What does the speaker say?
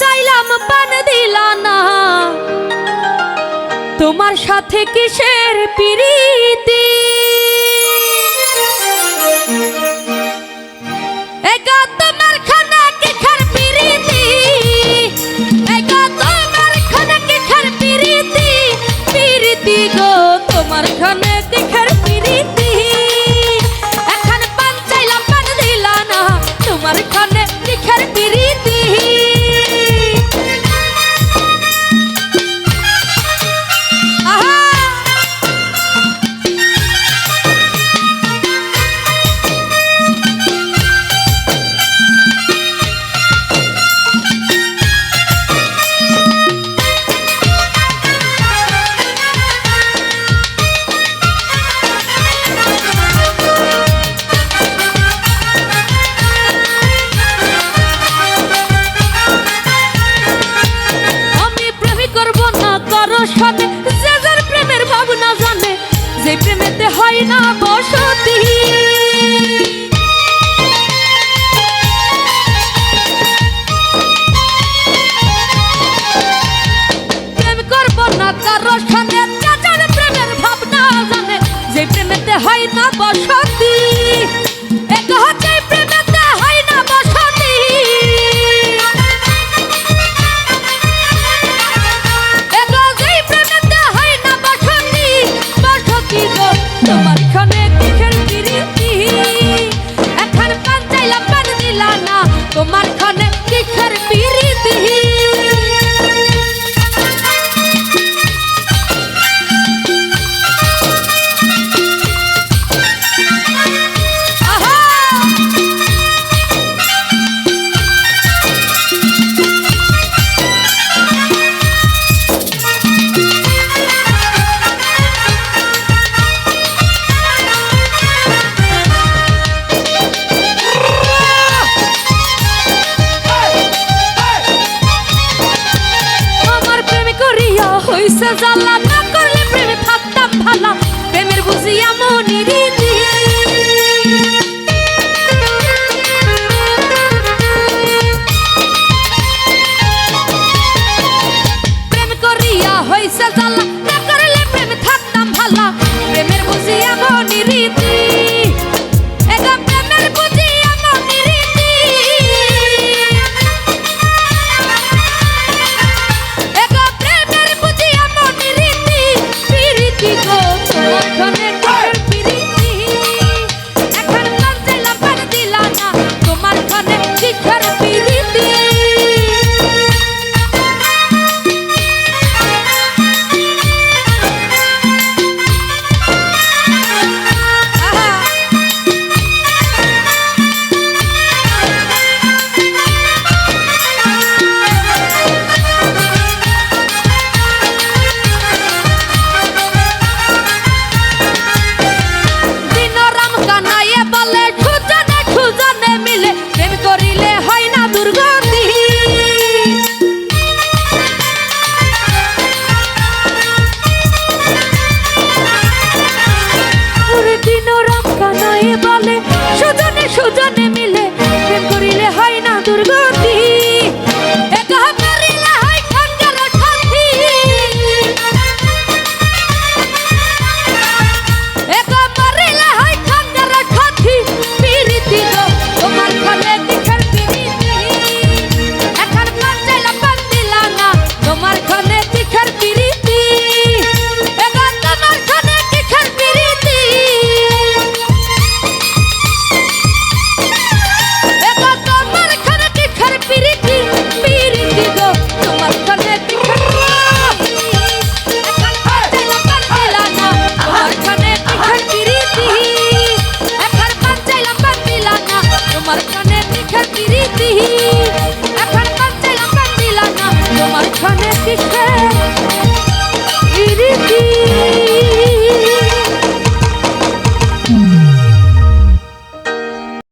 চাইলাম পান দিলা না। তোমার সাথে কিসের পিরিতি? যে প্রেমেতে হয় না আল্লাহ প্রেমের বুঝিয়া মনির দিয়ে